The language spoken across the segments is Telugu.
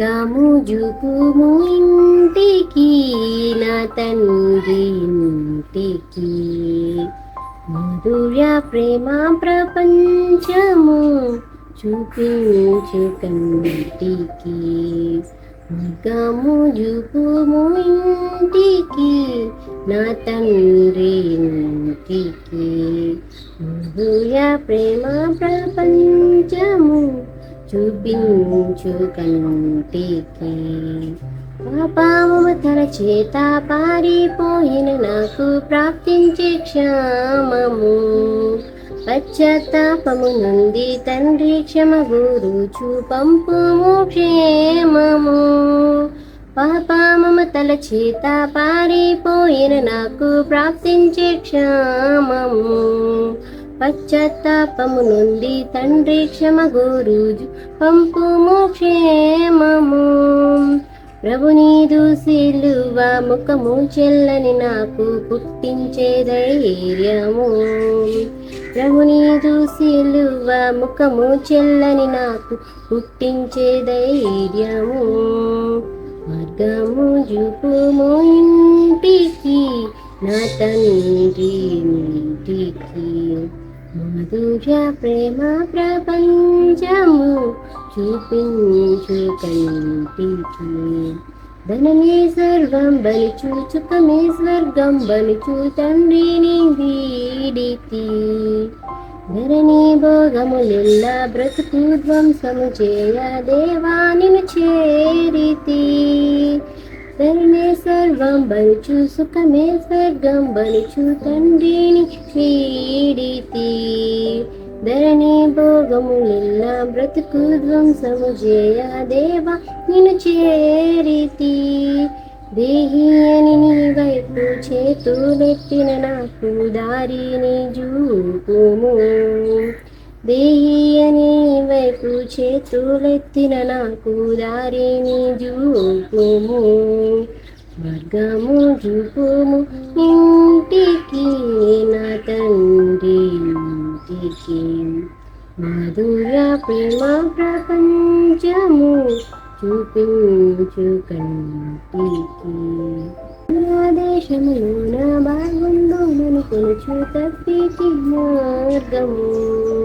మార్గము జుకుము ఇంటికి నా తండ్రి ఇంటికి. మధుర ప్రేమ ప్రపంచము చూపించు కంటికి. మార్గము జుకుము ఇంటికి నా తండ్రి ఇంటికి. మధుర ప్రేమ ప్రపంచము చూపించు కంటికి పాపమతల చేత పారిపోయిన నాకు ప్రాప్తించే క్షామము. పశ్చాత్తాపము నుండి తండ్రి క్షమ గురుచు పంపుము క్షేమము పాపమతల చేత పారిపోయిన నాకు ప్రాప్తించే క్షామము. పశ్చాత్తాపము నుండి తండ్రి క్షమ గురుజు పంపుము క్షేమము ప్రభు నీదు సిలువ ముఖము చెల్లని నాకు పుట్టించే ధైర్యము. ప్రభు నీదు సిలువ ముఖము చెల్లని నాకు పుట్టించే ధైర్యము. మార్గము చూపుము ఇంటికి నా తండ్రి ఇంటికి. మధుర ప్రేమ ప్రపంచము చూపించు కంటికి. ధనమే సర్వం బలిచు చుకమే స్వర్గం బలిచు తండ్రిని వీడితి. ధరణి భోగములెల్ల బ్రతుకు ధ్వంసము చేయ దేవానిను చేరితి. ధరణే సర్వం బలుచు సుఖమే స్వర్గం బలుచు తండ్రిని క్రీడితి ధరణి భోగములెల్ల బ్రతుకు ధ్వంసము జయ దేవ నిన్ను చేరితి. దేహి అని నీ వైపు చేతులెత్తిన నాకు దారిని చూపుము. దేహి అని వైపు చేతులెత్తిన నాకు దారిని చూపుము. మార్గము చూపుము. ఇంటికి నా తండ్రి ఇంటికి. మధుర ప్రేమ ప్రపంచము చూపించు కంటికి. నా దేశములోన బాగుందో నన్ను కొలుచు తప్పికి మార్గము.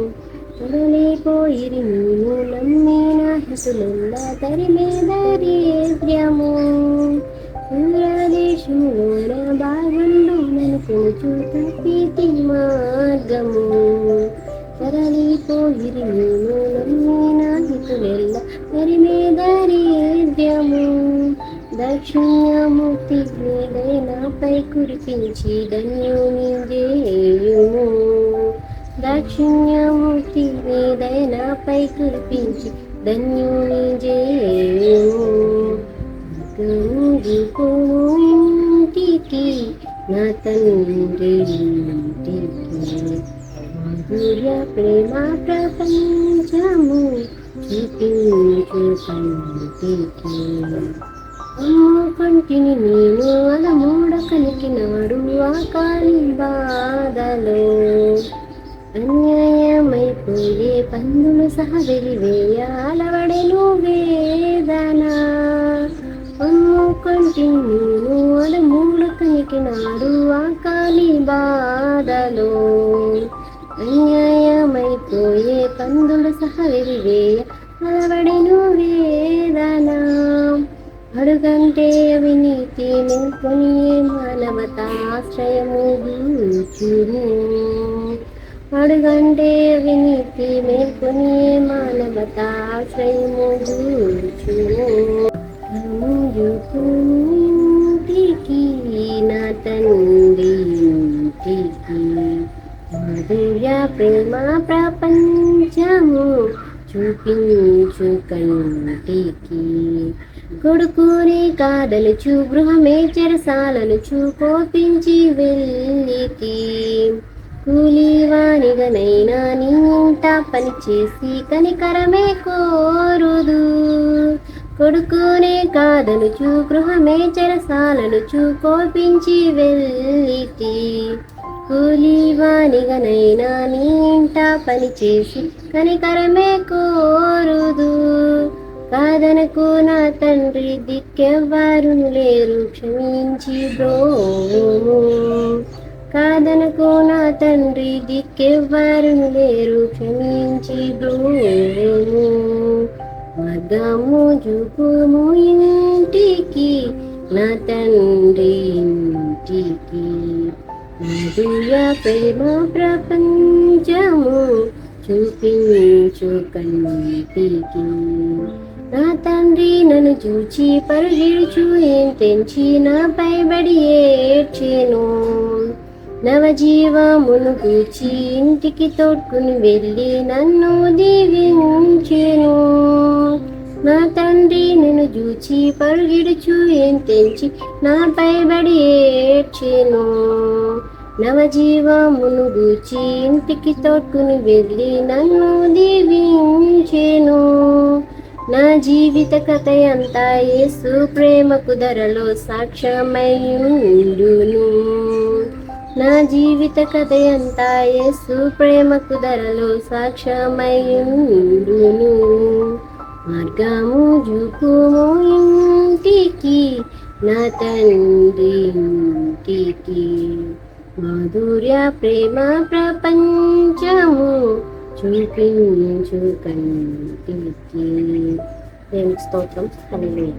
తొలలిపోయిరి నేను నమ్మిన హసులెల్లా తరిమే దరిద్రము దేశములోన బాగుందో నన్ను కొలుచు తప్పితి మార్గము. తరలిపోయిరి నేను నమ్మిన హితులెల్ల తరిమే దరిద్రము దక్షిణ్యమూర్తి నాపై కురిపించి ధన్యుని జేయుము. దాక్షిణ్యమూర్తి నాపై కురిపించి ధన్యుని చేయుము ఇంటికి నా తండ్రి ఇంటికి ప్రేమ ప్రపంచము చూపించు కంటిని నేను అల మూడకనికి నాడు కాలి బాధలో. అన్యాయమైపోయే పందులు సహా వెలివేయ అలవడెను వేదన అమ్ము కంటిని నేను అల కనికినాడు ఆ కాలి బాధలో. అన్యాయమైపోయే పందులు సహా వెలివేయ అలవడెను వేదన అడుగంటే అవినీతి నింపుని మానవతాశ్రయము చూము అడుగంటే వినితి మేల్కొని మానవతాశ్రయము చూము ఇంటికి నా తండ్రి ఇంటికి మధుర ప్రేమ ప్రపంచము చూపించు కంటికి కొడుకుని కాదలుచు గృహమే చెరసాలనుచు కోపించి వెళ్ళికి కూలివానిగనైనా నీ ఇంట పనిచేసి కనికరమే కోరుదు. కొడుకునే కాదనుచు గృహమే చెరసాలనుచు కోపించి వెళ్ళితి కూలివానిగనైనా నీ ఇంట పనిచేసి కనికరమే కోరుదు. కాదనకు నా తండ్రి దిక్కెవ్వారు లేరు క్షమించి బ్రోము. కాదనుకో నా తండ్రి దిక్కెవ్వరు లేరు క్షమించి బ్రోము మార్గము చూపుము ఇంటికి నా తండ్రి ఇంటికి. మధుయ ప్రేమ ప్రపంచము చూపించు కంటికి నా తండ్రి నన్ను చూచి పరుగిడుచు ఏం తెంచి నాపై బడి ఏడ్చేను. నవజీవమును కూర్చి ఇంటికి తోడ్కుని వెళ్ళి నన్ను దీవించెను. నా తండ్రి నిన్ను చూచి పరుగిడుచు ఏం తెంచి నాపై బడి ఏడ్చెను. నవజీవమును గూచి ఇంటికి తోడ్కుని వెళ్ళి నన్ను దీవించెను. నా జీవిత కథ అంతా యేసు ప్రేమకు ధరలో సాక్ష్యమయ్యుండును నా జీవిత కథ అంతా యేసు ప్రేమకు ధరలో సాక్ష్యమయ్యుండును. మార్గము జుకుము ఇంటికి నా తండ్రి ఇంటికి. మాధుర్య ప్రేమ ప్రపంచము చూపించు కంటికి. దేవునికి స్తోత్రం. హల్లెలూయా.